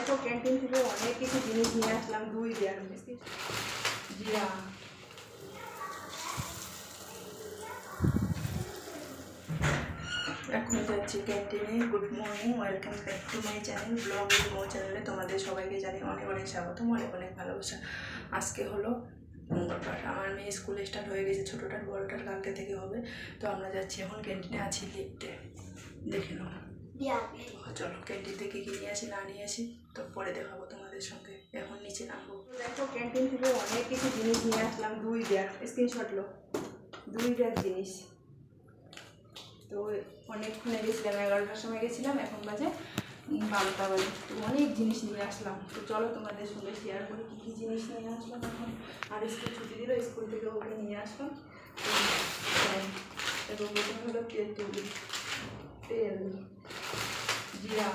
দেখো ক্যান্টিন থেকে অনেক কিছু জিনিস নিয়ে আসলাম, দুই দেয়ার জিরা। এখন যাচ্ছি ক্যান্টিনে good morning welcome back to my channel blog মো চ্যানেলে তোমাদের সবাইকে জানি অনেক অনেক স্বাগতম অনেক অনেক ভালোবাসা। আজকে হলো মঙ্গলবার, আমার মেয়ে স্কুল স্টার্ট হয়ে গেছে ছোটোটার, বড়োটার কালকে থেকে হবে। তো আমরা যাচ্ছি এখন ক্যান্টিনে আছি লিফটে দেখে নাও। চলো ক্যান্টিন থেকে কি নিয়ে আসি না নিয়ে আসি তো পরে দেখাবো তোমাদের সঙ্গে। এখন নিচে নামবো। দেখো ক্যান্টিন থেকে অনেক কিছু জিনিস নিয়ে আসলাম দুই ব্যাগ স্ক্রিনশট লো। দুই ব্যাগ জিনিস। তো অনেকক্ষণে গেছিলাম এগারোটার সময় গেছিলাম এখন বাজে বারোটা বাজে। তো অনেক জিনিস নিয়ে আসলাম। তো চলো তোমাদের সঙ্গে শেয়ার করি কী কী জিনিস নিয়ে আসলাম এখন। আর স্কুল ছুটি দিল স্কুল থেকে ওকে নিয়ে আসলাম। তো, প্রথমে হলো তেল জিরা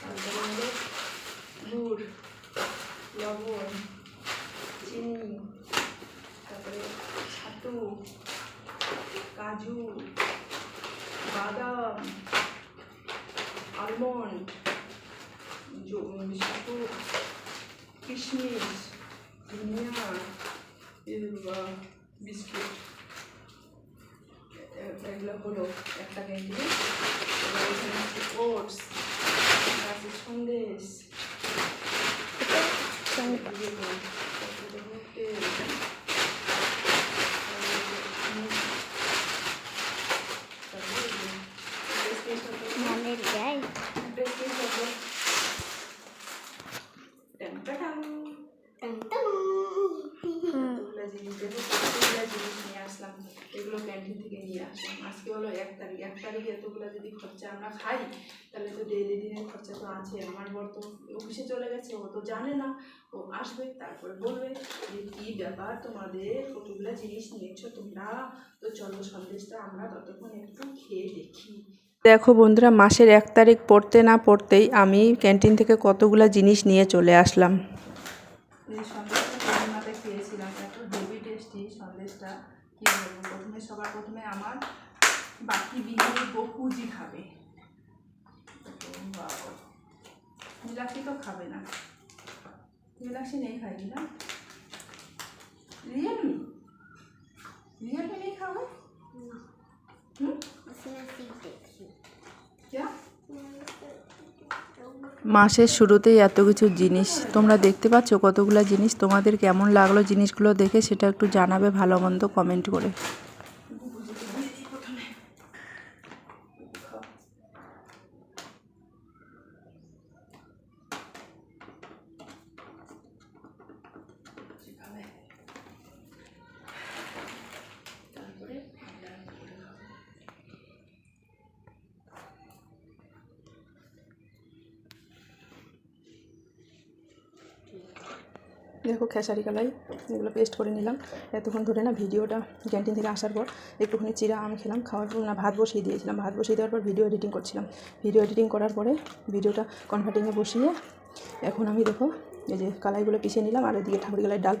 তারপরে হলো গুড়, লবণ, চিনি, তারপরে ছাতু, কাজু, বাদাম আলমন্ড ছাতু, কিশমিশ, ধনিয়া বিস্কিট এগুলো হলো। একটা আছে ওটস সন্দেশ তারপরে হলো তেল, তারপরে হলো বিস্কিট হলো মানের গায়ে বিস্কিট হলো টান টাটাং। কতগুলা জিনিস দেখো কতগুলা জিনিস নিয়ে আসলাম এগুলো ক্যান্টিন থেকে নিয়ে আসলাম। আজকে হলো এক তারিখ। এক তারিখে এতগুলো যদি খরচা আমরা খাই তাহলে তো ডেইলি দিনের খরচা তো আছে। আমার বর তো অফিসে চলে গেছে ও তো জানে না। ও আসবে তারপরে বলবে যে কী ব্যাপার তোমাদের কতগুলো জিনিস নিয়েছো তোমরা? তো চলো সন্দেশটা আমরা ততক্ষণ একটু খেয়ে দেখি। দেখো বন্ধুরা মাসের এক তারিখ পড়তে না পড়তেই আমি ক্যান্টিন থেকে কতগুলো জিনিস নিয়ে চলে আসলাম। এই সন্দেশটা খেয়েছিলাম। এত হেভি টেস্টি সন্দেশটা। কী বলব? প্রথমে সবার প্রথমে আমার বাকি বিহারি বকুজি খাবে। বাবা। নীলাক্ষী তো খাবে না। নীলাক্ষী নেই খাইনি না রিয়েলমি? রিয়েলমি নেই খাবে হুম? क्या মাসের শুরুতেই এত কিছু জিনিস তোমরা দেখতে পাচ্ছ? কতগুলো জিনিস? তোমাদের কেমন লাগল জিনিসগুলো দেখে সেটা একটু জানাবে ভালো মন্দ কমেন্ট করে। দেখো খেসারি কালাই, এগুলো পেস্ট করে নিলাম। এতক্ষণ ধরে না ভিডিওটা ক্যান্টিন থেকে আসার পর একটুখানি চিরা আম খেলাম, খাওয়ার পর না ভাত বসিয়ে দিয়েছিলাম। ভাত বসিয়ে দেওয়ার পর ভিডিও এডিটিং করছিলাম। ভিডিও এডিটিং করার পরে ভিডিওটা কনভার্টিংয়ে বসিয়ে এখন আমি দেখো এই যে কালাইগুলো পিছিয়ে নিলাম, আর এদিকে ঠাকুর গালায় ডাল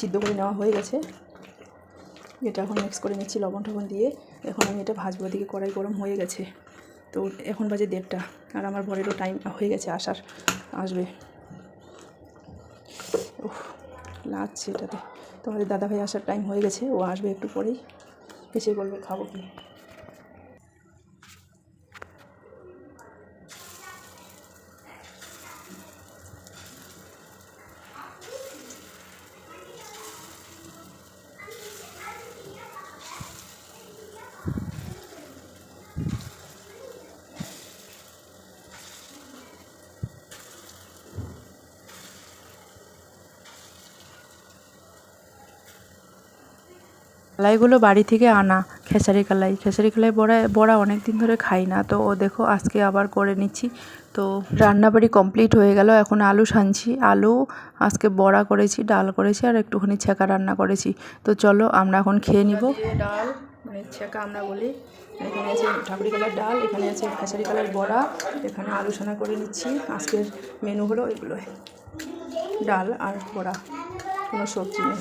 সিদ্ধ করে নেওয়া হয়ে গেছে। এটা এখন মিক্স করে নিচ্ছি লবণ টবণ দিয়ে। এখন আমি এটা ভাজবো দিকে কড়াই গরম হয়ে গেছে। তো এখন বাজে দেড়টা, আর আমার বরেরও টাইম হয়ে গেছে, আসার, আসবে। উফ, লাগছে এটাতে। তোমাদের দাদাভাই আসার টাইম হয়ে গেছে, ও আসবে একটু পরেই। এসে বলবে খাব কি। কালাইগুলো বাড়ি থেকে আনা, খেসারি কালাই খেসারি কালাই বড়া বড়া অনেক দিন ধরে খাই না, তো ও দেখো আজকে আবার করে নিচ্ছি। তো রান্নাবাড়ি কমপ্লিট হয়ে গেল, এখন আলু সানছি। আলু আজকে বড়া করেছি, ডাল করেছি, আর একটুখানি ছেঁকা রান্না করেছি। তো চলো আমরা এখন খেয়ে নিব। ডাল মানে ছেঁকা আমরা বলি। এখানে আছে ঠাকুরি কালার ডাল, এখানে আছে খেসারি কালার বড়া, এখানে আলু সানা করে নিচ্ছি। আজকের মেনু হলো এগুলো ডাল আর বড়া, কোনো সবজি নেই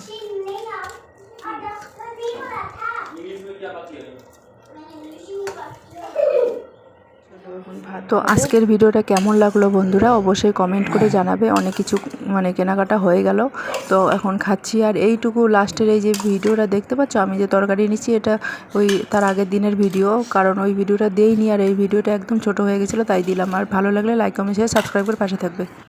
চলো এখন ভাত তো আজকের ভিডিওটা কেমন লাগল বন্ধুরা? অবশ্যই কমেন্ট করে জানাবে। অনেক কিছু মানে কেনাকাটা হয়ে গেল। তো এখন খাচ্ছি। আর এইটুকু লাস্টের এই যে ভিডিওটা দেখতে পাচ্ছ? আমি যে তরকারি নিচ্ছি এটা ওই তার আগের দিনের ভিডিও। কারণ ওই ভিডিওটা দেইনি আর এই ভিডিওটা একদম ছোট হয়ে গেছিল, তাই দিলাম। আর ভালো লাগলে লাইক কমেন্ট শেয়ার সাবস্ক্রাইব করে পাশে থাকবে।